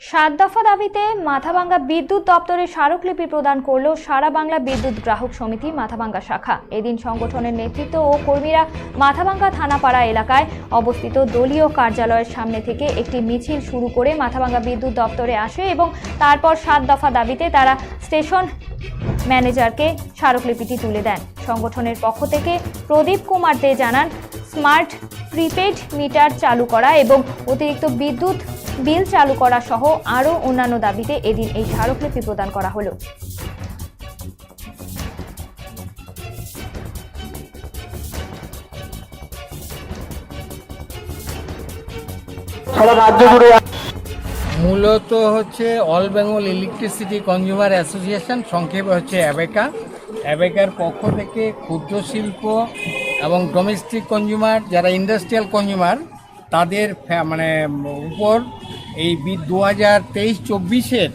সাত দফা দাবিতে মাথাভাঙ্গা বিদ্যুৎ দপ্তরে স্মারকলিপি প্রদান করল সারা বাংলা বিদ্যুৎ গ্রাহক সমিতি মাথাভাঙ্গা শাখা। এদিন সংগঠনের নেতৃত্ব ও কর্মীরা মাথাভাঙ্গা থানাপাড়া এলাকায় অবস্থিত দলীয় কার্যালয়ের সামনে থেকে একটি মিছিল শুরু করে মাথাভাঙ্গা বিদ্যুৎ দপ্তরে আসে এবং তারপর সাত দফা দাবিতে তারা স্টেশন ম্যানেজারকে স্মারকলিপিটি তুলে দেন। সংগঠনের পক্ষ থেকে প্রদীপ কুমার দে জানান, স্মার্ট প্রিপেড মিটার চালু করা এবং অতিরিক্ত বিদ্যুৎ বিল চালু করা সহ আরও অন্যান্য দাবিতে এদিন এই স্মারকলিপি প্রদান করা হলো। সারা রাজ্য জুড়ে মূলত হচ্ছে all Bengal electricity consumer association সংক্ষেপে হচ্ছে অ্যাবেকা। অ্যাবেকার পক্ষ থেকে ক্ষুদ্র শিল্প এবং ডোমেস্টিক কনজিউমার যারা ইন্ডাস্ট্রিয়াল কনজিউমার তাদের মানে উপর এই দু হাজার তেইশ চব্বিশের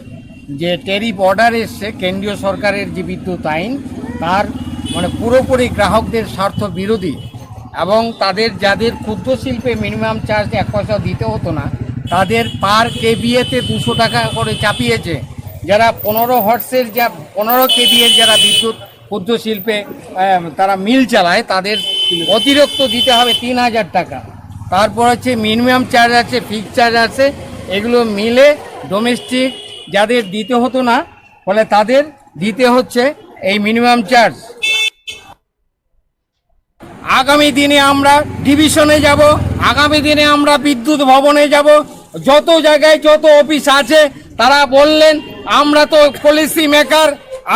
যে ট্যারিফ অর্ডার এসছে, কেন্দ্রীয় সরকারের যে বিদ্যুৎ আইন, তার মানে পুরোপুরি গ্রাহকদের স্বার্থ বিরোধী এবং তাদের যাদের ক্ষুদ্র শিল্পে মিনিমাম চার্জ এক পয়সা দিতে হতো না, তাদের পার কেবিএতে দুশো টাকা করে চাপিয়েছে। যারা পনেরো হর্সের যা পনেরো কেবিএর যারা বিদ্যুৎ, ক্ষুদ্র শিল্পে তারা মিল চালায়, তাদের অতিরিক্ত দিতে হবে তিন হাজার টাকা। তারপর হচ্ছে মিনিমাম চার্জ আছে ফিক্স চার্জ আছে, এগুলো মিলে ডোমেস্টিক যাদের দিতে হতো না, ফলে তাদের দিতে হচ্ছে এই মিনিমাম চার্জ। আগামী দিনে আমরা ডিভিশনে যাব, আগামী দিনে আমরা বিদ্যুৎ ভবনে যাব। যত জায়গায় যত অফিস আছে, তারা বললেন, আমরা তো পলিসি মেকার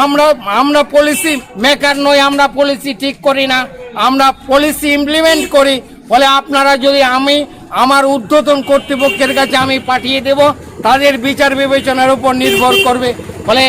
আমরা আমরা পলিসি মেকার নই, আমরা পলিসি ঠিক করি না। আমরা পলিসি ইমপ্লিমেন্ট করি ফলে আপনারা যদি আমি আমার উদ্বোধন কর্তৃপক্ষের কাছে আমি পাঠিয়ে দেব, তাদের বিচার বিবেচনার উপর নির্ভর করবে। ফলে